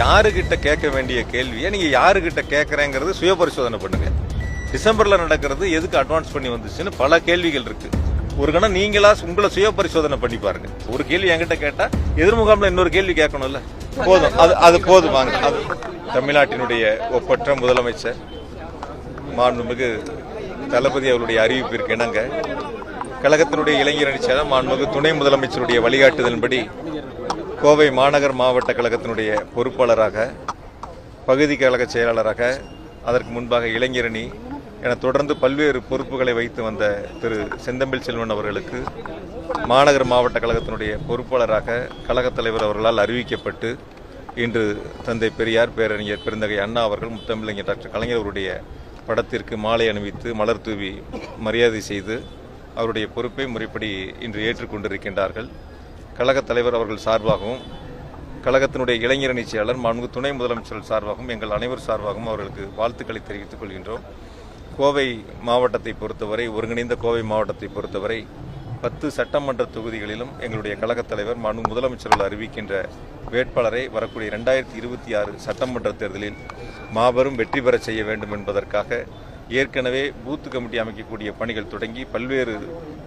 யாருக்கிட்ட கேட்க வேண்டிய கேள்வியை நீங்கள் யாருக்கிட்ட கேட்குறேங்கிறது சுய பரிசோதனை பண்ணுங்க. டிசம்பரில் நடக்கிறது எதுக்கு அட்வான்ஸ் பண்ணி வந்துச்சுன்னு பல கேள்விகள் இருக்கு. ஒரு கணம் நீங்களா உங்களை சுய பரிசோதனை பண்ணி பாருங்க. ஒரு கேள்வி என்கிட்ட கேட்டால் எதிர்முகாமில் இன்னொரு கேள்வி கேட்கணும்ல. போதும். அது அது போதும். வாங்க. அது தமிழ்நாட்டினுடைய ஒப்பற்ற முதலமைச்சர் மாண்புமிகு தளபதி அவருடைய அறிவிப்பிற்கு இணங்க கழகத்தினுடைய இளைஞர் செயலர் மாண்புமிகு துணை முதலமைச்சருடைய வழிகாட்டுதலின்படி கோவை மாநகர் மாவட்ட கழகத்தினுடைய பொறுப்பாளராக பகுதி கழக செயலாளராக அதற்கு முன்பாக இளைஞரணி என தொடர்ந்து பல்வேறு பொறுப்புகளை வைத்து வந்த திரு செந்தமிழ் செல்வன் அவர்களுக்கு மாநகர் மாவட்ட கழகத்தினுடைய பொறுப்பாளராக கழகத் தலைவர் அவர்களால் அறிவிக்கப்பட்டு இன்று தந்தை பெரியார் பேரறிஞர் பெருந்தகை அண்ணா அவர்கள் முத்தமிழறிஞர் டாக்டர் கலைஞர் அவருடைய படத்திற்கு மாலை அணிவித்து மலர் தூவி மரியாதை செய்து அவருடைய பொறுப்பை முறைப்படி இன்று ஏற்றுக்கொண்டிருக்கின்றார்கள். கழகத் தலைவர் அவர்கள் சார்பாகவும் கழகத்தினுடைய இளைஞரணி செயலர் மாண்பு துணை முதலமைச்சர் சார்பாகவும் எங்கள் அனைவர் சார்பாகவும் அவர்களுக்கு வாழ்த்துக்களை தெரிவித்துக் கொள்கின்றோம். கோவை மாவட்டத்தை பொறுத்தவரை ஒருங்கிணைந்த கோவை மாவட்டத்தை பொறுத்தவரை பத்து சட்டமன்ற தொகுதிகளிலும் எங்களுடைய கழகத் தலைவர் மனு முதலமைச்சர்கள் அறிவிக்கின்ற வேட்பாளரை வரக்கூடிய ரெண்டாயிரத்தி இருபத்தி ஆறு சட்டமன்ற தேர்தலில் மாபெரும் வெற்றி பெறச் செய்ய வேண்டும் என்பதற்காக ஏற்கனவே பூத்து கமிட்டி அமைக்கக்கூடிய பணிகள் தொடங்கி பல்வேறு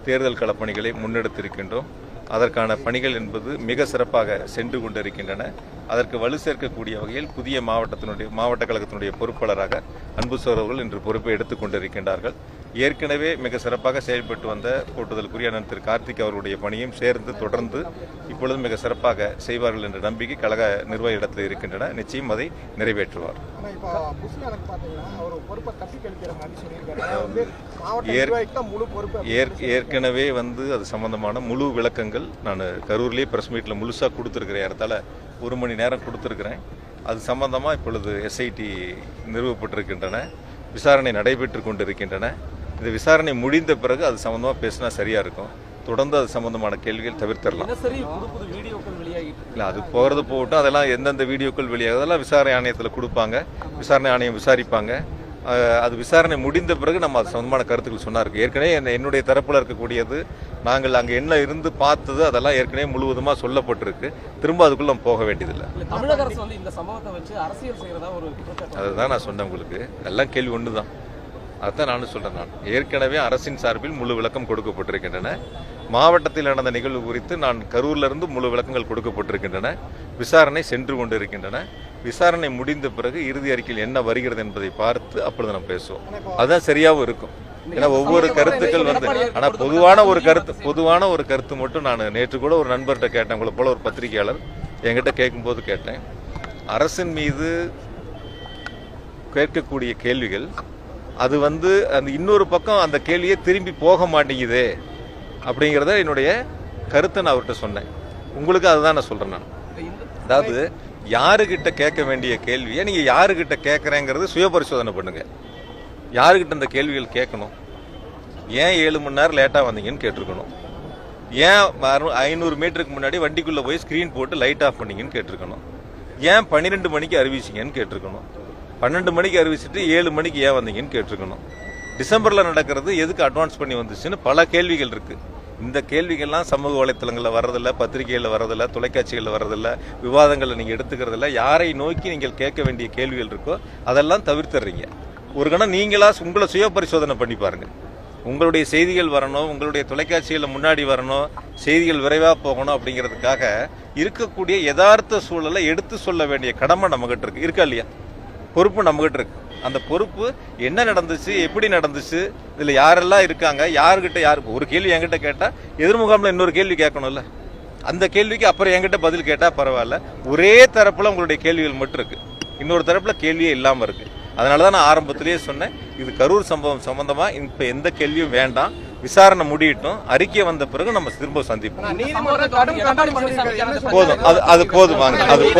தேர்தல் களப்பணிகளை முன்னெடுத்திருக்கின்றோம். அதற்கான பணிகள் என்பது மிக சிறப்பாக சென்று கொண்டிருக்கின்றன. அதற்கு வலு சேர்க்கக்கூடிய வகையில் புதிய மாவட்டத்தினுடைய மாவட்ட கழகத்தினுடைய பொறுப்பாளராக அன்பு சோழர்கள் இன்று பொறுப்பை எடுத்துக் கொண்டிருக்கின்றார்கள். ஏற்கனவே மிக சிறப்பாக செயல்பட்டு வந்த போட்டுதலுக்குரிய அண்ணன் திரு கார்த்திக் அவருடைய பணியும் சேர்ந்து தொடர்ந்து இப்பொழுது மிக சிறப்பாக செய்வார்கள் என்ற நம்பிக்கை கழக நிர்வாக இடத்தில் இருக்கின்றன. நிச்சயம் அதை நிறைவேற்றுவார். ஏற்கனவே வந்து அது சம்பந்தமான முழு விளக்கங்கள் நான் கரூர்லேயே பிரஸ் மீட்டில் முழுசாக கொடுத்துருக்கிறேன். இடத்தால ஒரு மணி நேரம் கொடுத்துருக்கிறேன். அது சம்பந்தமாக இப்பொழுது எஸ்ஐடி நிறுவப்பட்டிருக்கின்றன. விசாரணை நடைபெற்று கொண்டிருக்கின்றன. இந்த விசாரணை முடிந்த பிறகு அது சம்பந்தமாக பேசினா சரியாக இருக்கும். தொடர்ந்து அது சம்பந்தமான கேள்விகள் தவிர்த்திடலாம். இல்லை அது போகிறது போகட்டும் அதெல்லாம் எந்தெந்த வீடியோக்கள் வெளியாகுது அதெல்லாம் விசாரணை ஆணையத்தில் கொடுப்பாங்க. விசாரணை ஆணையம் விசாரிப்பாங்க. அது விசாரணை முடிந்த பிறகு நம்ம அது சம்பந்தமான கருத்துக்கள் சொன்னா இருக்கு ஏற்கனவே என்ன- என்னுடைய தரப்பில் இருக்கக்கூடியது நாங்கள் அங்கே என்ன இருந்து பார்த்தது அதெல்லாம் ஏற்கனவே முழுவதுமாக சொல்லப்பட்டிருக்கு. திரும்ப அதுக்குள்ள நம்ம போக வேண்டியதில்லை. இல்ல, தமிழக அரசு வந்து இந்த சம்பவத்தை வச்சு அரசியல் செய்யறதா ஒரு அதுதான் நான் சொன்னேன் உங்களுக்கு. எல்லாம் கேள்வி ஒன்று தான் அதான் நானும் சொல்றேன் நான். ஏற்கனவே அரசின் சார்பில் முழு விளக்கம் கொடுக்கப்பட்டிருக்கின்றன. மாவட்டத்தில் நடந்த நிகழ்வு குறித்து நான் கரூர்ல இருந்து முழு விளக்கங்கள் கொடுக்கப்பட்டிருக்கின்றன. விசாரணை சென்று கொண்டிருக்கின்றன. விசாரணை முடிந்த பிறகு இறுதி அறிக்கையில் என்ன வருகிறது என்பதை பார்த்து அப்பொழுது நம்ம பேசுவோம். அதுதான் சரியாகவும் இருக்கும். ஏன்னா ஒவ்வொரு கருத்துக்கள் வந்து ஆனா பொதுவான ஒரு கருத்து பொதுவான ஒரு கருத்து மட்டும் நான் நேற்று கூட ஒரு நண்பர்கிட்ட கேட்டேன். உங்களை போல ஒரு பத்திரிகையாளர் என்கிட்ட கேட்கும்போது கேட்டேன். அரசின் மீது கேட்கக்கூடிய கேள்விகள் அது வந்து அந்த இன்னொரு பக்கம் அந்த கேள்வியே திரும்பி போக மாட்டேங்குது அப்படிங்கிறத என்னுடைய கருத்தை நான் அவர்கிட்ட சொன்னேன். உங்களுக்கு அதுதான் நான் சொல்கிறேன் நான். அதாவது யாருக்கிட்ட கேட்க வேண்டிய கேள்வியை நீங்கள் யாருக்கிட்ட கேட்குறேங்கிறது சுய பரிசோதனை யாருக்கிட்ட யாருகிட்ட இந்த கேள்விகள் கேட்கணும்? ஏன் ஏழு மணி நேரம் லேட்டாக வந்தீங்கன்னு கேட்டிருக்கணும். ஏன் ஐநூறு மீட்டருக்கு முன்னாடி வண்டிக்குள்ளே போய் ஸ்க்ரீன் போட்டு லைட் ஆஃப் பண்ணீங்கன்னு கேட்டிருக்கணும். ஏன் பன்னிரெண்டு மணிக்கு அறிவிச்சிங்கன்னு கேட்டிருக்கணும். பன்னெண்டு மணிக்கு அறிவிச்சிட்டு ஏழு மணிக்கு ஏன் வந்தீங்கன்னு கேட்டிருக்கணும். டிசம்பரில் நடக்கிறது எதுக்கு அட்வான்ஸ் பண்ணி வந்துச்சுன்னு பல கேள்விகள் இருக்குது இந்த கேள்விகள்லாம் சமூக வலைத்தளங்களில் வர்றதில்ல பத்திரிகைகளில் வர்றதில்ல தொலைக்காட்சிகளில் வர்றதில்ல விவாதங்களில் நீங்கள் எடுத்துக்கிறதில்ல யாரை நோக்கி நீங்கள் கேட்க வேண்டிய கேள்விகள் இருக்கோ அதெல்லாம் தவிர்த்துறீங்க. ஒரு கணம் நீங்களாக உங்களை சுய பரிசோதனை பண்ணி பாருங்கள் உங்களுடைய செய்திகள் வரணும் உங்களுடைய தொலைக்காட்சிகளில் முன்னாடி வரணும் செய்திகள் விரைவாக போகணும் அப்படிங்கிறதுக்காக இருக்கக்கூடிய யதார்த்த சூழலை எடுத்து சொல்ல வேண்டிய கடமை நம்மகிட்ட இருக்கு. இருக்கா இல்லையா? பொறுப்பு நம்மகிட்ட இருக்கு. அந்த பொறுப்பு என்ன நடந்துச்சு எப்படி நடந்துச்சு இதுல யாரெல்லாம் இருக்காங்க யாருகிட்ட யாரு ஒரு கேள்வி என்கிட்ட கேட்டா எதிர்முகாம்ல இன்னொரு கேள்வி கேட்கணும்ல. அந்த கேள்விக்கு அப்புறம் என்கிட்ட பதில் கேட்டா பரவாயில்ல. ஒரே தரப்புல உங்களுடைய கேள்விகள் மட்டும் இருக்கு. இன்னொரு தரப்புல கேள்வியே இல்லாம இருக்கு. அதனாலதான் நான் ஆரம்பத்திலேயே சொன்னேன் இது கரூர் சம்பவம் சம்பந்தமா இப்ப எந்த கேள்வியும் வேண்டாம். விசாரணை முடியட்டும். அறிக்கை வந்த பிறகு நம்ம திரும்ப சந்திப்போம். போதும். அது அது போதும். வாங்க. அது